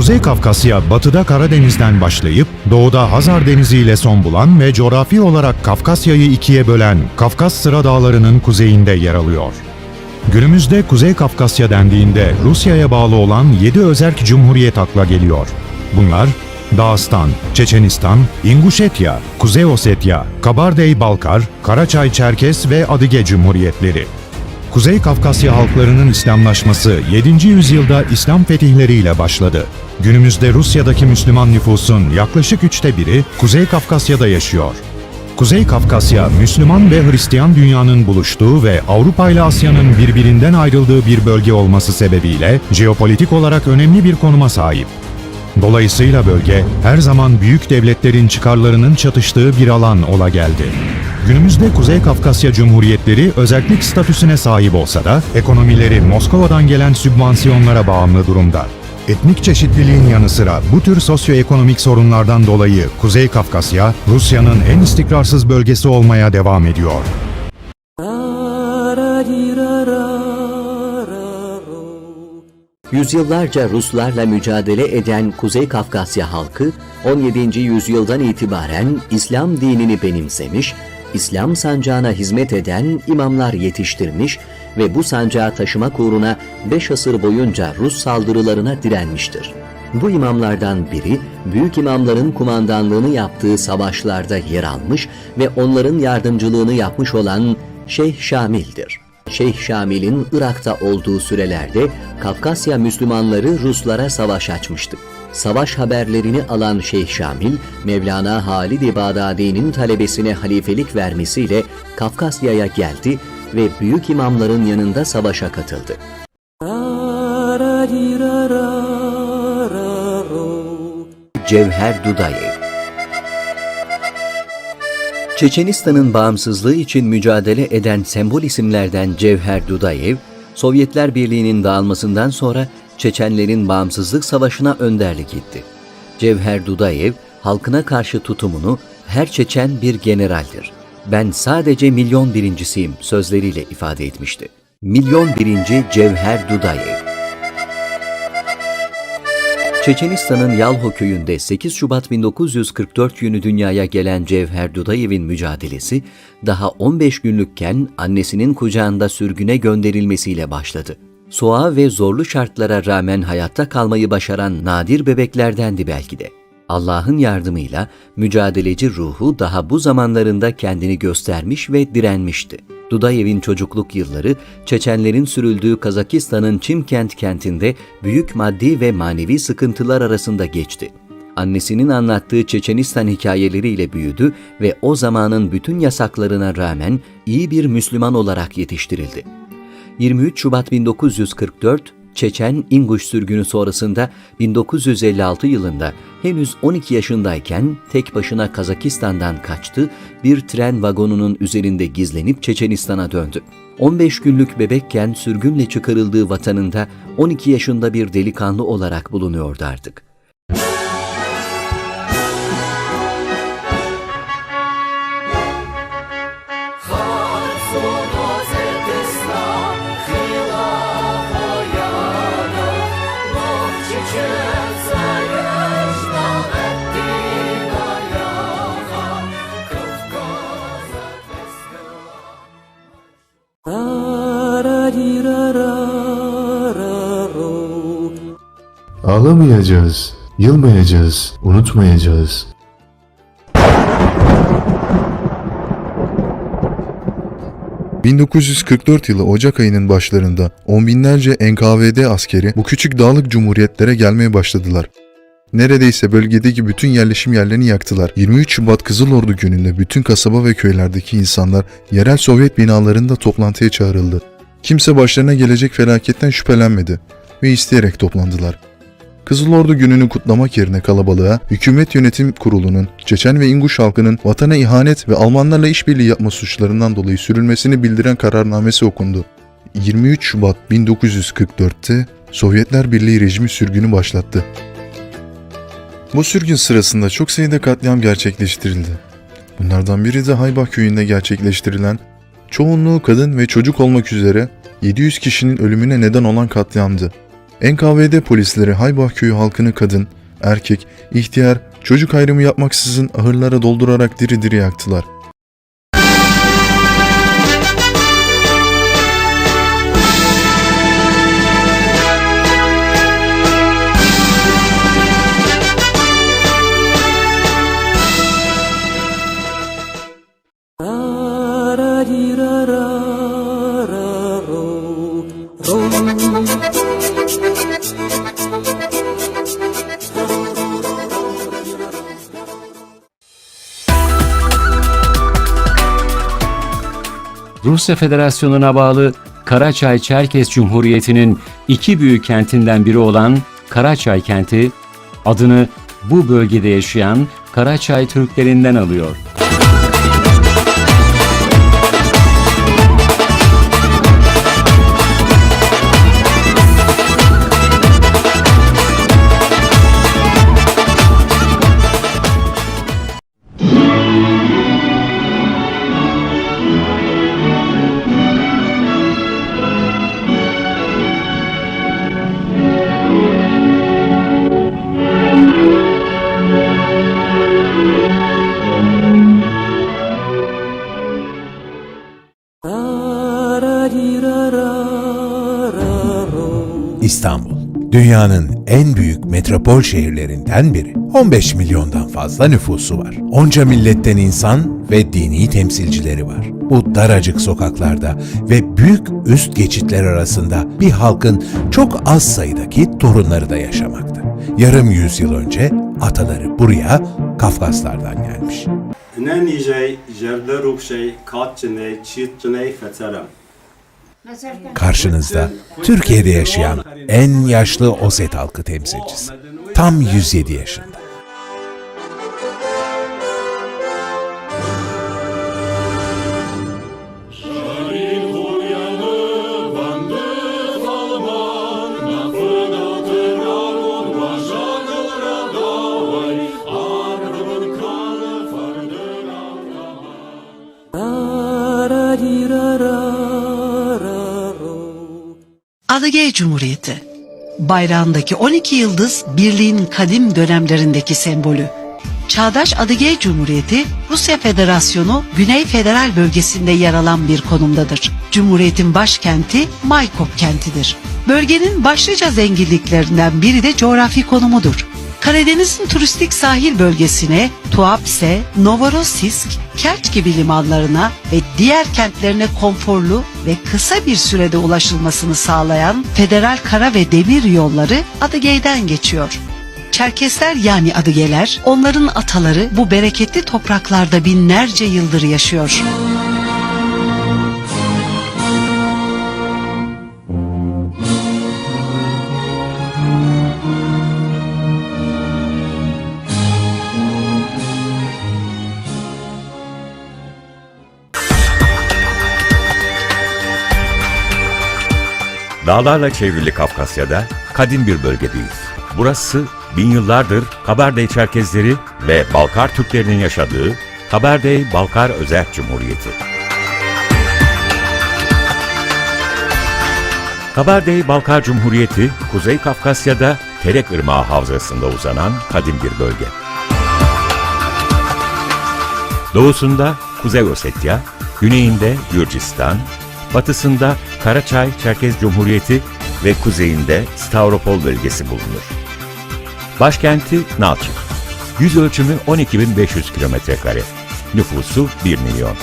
Kuzey Kafkasya batıda Karadeniz'den başlayıp doğuda Hazar Denizi ile son bulan ve coğrafi olarak Kafkasya'yı ikiye bölen Kafkas Sıra Dağları'nın kuzeyinde yer alıyor. Günümüzde Kuzey Kafkasya dendiğinde Rusya'ya bağlı olan 7 özerk cumhuriyet akla geliyor. Bunlar Dağıstan, Çeçenistan, İnguşetya, Kuzey Ossetya, Kabardey-Balkar, Karaçay-Çerkes ve Adige Cumhuriyetleri. Kuzey Kafkasya halklarının İslamlaşması 7. yüzyılda İslam fetihleriyle başladı. Günümüzde Rusya'daki Müslüman nüfusun yaklaşık üçte biri Kuzey Kafkasya'da yaşıyor. Kuzey Kafkasya, Müslüman ve Hristiyan dünyanın buluştuğu ve Avrupa ile Asya'nın birbirinden ayrıldığı bir bölge olması sebebiyle jeopolitik olarak önemli bir konuma sahip. Dolayısıyla bölge her zaman büyük devletlerin çıkarlarının çatıştığı bir alan ola geldi. Günümüzde Kuzey Kafkasya Cumhuriyetleri özellik statüsüne sahip olsa da ekonomileri Moskova'dan gelen sübvansiyonlara bağımlı durumda. Etnik çeşitliliğin yanı sıra bu tür sosyoekonomik sorunlardan dolayı Kuzey Kafkasya, Rusya'nın en istikrarsız bölgesi olmaya devam ediyor. Yüzyıllarca Ruslarla mücadele eden Kuzey Kafkasya halkı 17. yüzyıldan itibaren İslam dinini benimsemiş, İslam sancağına hizmet eden imamlar yetiştirmiş ve bu sancağı taşımak uğruna 5 asır boyunca Rus saldırılarına direnmiştir. Bu imamlardan biri, büyük imamların kumandanlığını yaptığı savaşlarda yer almış ve onların yardımcılığını yapmış olan Şeyh Şamil'dir. Şeyh Şamil'in Irak'ta olduğu sürelerde Kafkasya Müslümanları Ruslara savaş açmıştı. Savaş haberlerini alan Şeyh Şamil, Mevlana Halid-i Bağdadi'nin talebesine halifelik vermesiyle Kafkasya'ya geldi ve büyük imamların yanında savaşa katıldı. Cevher Dudayev Çeçenistan'ın bağımsızlığı için mücadele eden sembol isimlerden Cevher Dudayev, Sovyetler Birliği'nin dağılmasından sonra Çeçenlerin bağımsızlık savaşına önderlik etti. Cevher Dudayev, halkına karşı tutumunu her Çeçen bir generaldir. Ben sadece milyon birincisiyim sözleriyle ifade etmişti. Milyon birinci Cevher Dudayev Çeçenistan'ın Yalho köyünde 8 Şubat 1944 günü dünyaya gelen Cevher Dudayev'in mücadelesi daha 15 günlükken annesinin kucağında sürgüne gönderilmesiyle başladı. Soğuğa ve zorlu şartlara rağmen hayatta kalmayı başaran nadir bebeklerdendi belki de. Allah'ın yardımıyla mücadeleci ruhu daha bu zamanlarında kendini göstermiş ve direnmişti. Dudayev'in çocukluk yılları Çeçenlerin sürüldüğü Kazakistan'ın Çimkent kentinde büyük maddi ve manevi sıkıntılar arasında geçti. Annesinin anlattığı Çeçenistan hikayeleriyle büyüdü ve o zamanın bütün yasaklarına rağmen iyi bir Müslüman olarak yetiştirildi. 23 Şubat 1944 Çeçen İnguş sürgünü sonrasında 1956 yılında henüz 12 yaşındayken tek başına Kazakistan'dan kaçtı, bir tren vagonunun üzerinde gizlenip Çeçenistan'a döndü. 15 günlük bebekken sürgünle çıkarıldığı vatanında 12 yaşında bir delikanlı olarak bulunuyordu artık. Ağlamayacağız, yılmayacağız, unutmayacağız. ...1944 yılı Ocak ayının başlarında on binlerce NKVD askeri bu küçük dağlık cumhuriyetlere gelmeye başladılar. Neredeyse bölgedeki bütün yerleşim yerlerini yaktılar. 23 Şubat Kızılordu gününde bütün kasaba ve köylerdeki insanlar yerel Sovyet binalarında toplantıya çağrıldı. Kimse başlarına gelecek felaketten şüphelenmedi ve isteyerek toplandılar. Kızılordu gününü kutlamak yerine kalabalığa Hükümet Yönetim Kurulu'nun Çeçen ve İnguş halkının vatana ihanet ve Almanlarla işbirliği yapma suçlarından dolayı sürülmesini bildiren kararnamesi okundu. 23 Şubat 1944'te Sovyetler Birliği rejimi sürgünü başlattı. Bu sürgün sırasında çok sayıda katliam gerçekleştirildi. Bunlardan biri de Haybah köyünde gerçekleştirilen, çoğunluğu kadın ve çocuk olmak üzere 700 kişinin ölümüne neden olan katliamdı. NKVD polisleri Haybah köyü halkını kadın, erkek, ihtiyar, çocuk ayrımı yapmaksızın ahırlara doldurarak diri diri yaktılar. Rusya Federasyonu'na bağlı Karaçay-Çerkes Cumhuriyeti'nin iki büyük kentinden biri olan Karaçay kenti, adını bu bölgede yaşayan Karaçay Türklerinden alıyor. Dünyanın en büyük metropol şehirlerinden biri. 15 milyondan fazla nüfusu var. Onca milletten insan ve dini temsilcileri var. Bu daracık sokaklarda ve büyük üst geçitler arasında bir halkın çok az sayıdaki torunları da yaşamakta. Yarım yüzyıl önce ataları buraya Kafkaslardan gelmiş. Në Nijej, Gjerdë Rukshej, Katçınej, Çitçınej, Fetelem. Karşınızda Türkiye'de yaşayan en yaşlı Oset halkı temsilcisi. Tam 107 yaşında. Adıgey Cumhuriyeti Bayrağındaki 12 yıldız birliğin kadim dönemlerindeki sembolü. Çağdaş Adıgey Cumhuriyeti Rusya Federasyonu Güney Federal Bölgesi'nde yer alan bir konumdadır. Cumhuriyetin başkenti Maykop kentidir. Bölgenin başlıca zenginliklerinden biri de coğrafi konumudur. Karadeniz'in turistik sahil bölgesine, Tuapse, Novorossiysk, Kerç gibi limanlarına ve diğer kentlerine konforlu ve kısa bir sürede ulaşılmasını sağlayan federal kara ve demir yolları Adıgey'den geçiyor. Çerkesler yani Adıgeler, onların ataları bu bereketli topraklarda binlerce yıldır yaşıyor. Dağlarla çevrili Kafkasya'da kadim bir bölgedeyiz. Burası bin yıllardır Kabardey Çerkezleri ve Balkar Türklerinin yaşadığı Kabardey Balkar Özerk Cumhuriyeti. Kabardey Balkar Cumhuriyeti, Kuzey Kafkasya'da Terek Irmağı Havzası'nda uzanan kadim bir bölge. Doğusunda Kuzey Ossetya, güneyinde Gürcistan, batısında Karaçay Çerkez Cumhuriyeti ve kuzeyinde Stavropol bölgesi bulunur. Başkenti Nalçık. Yüz ölçümü 12.500 kilometre kare. Nüfusu 1 milyon.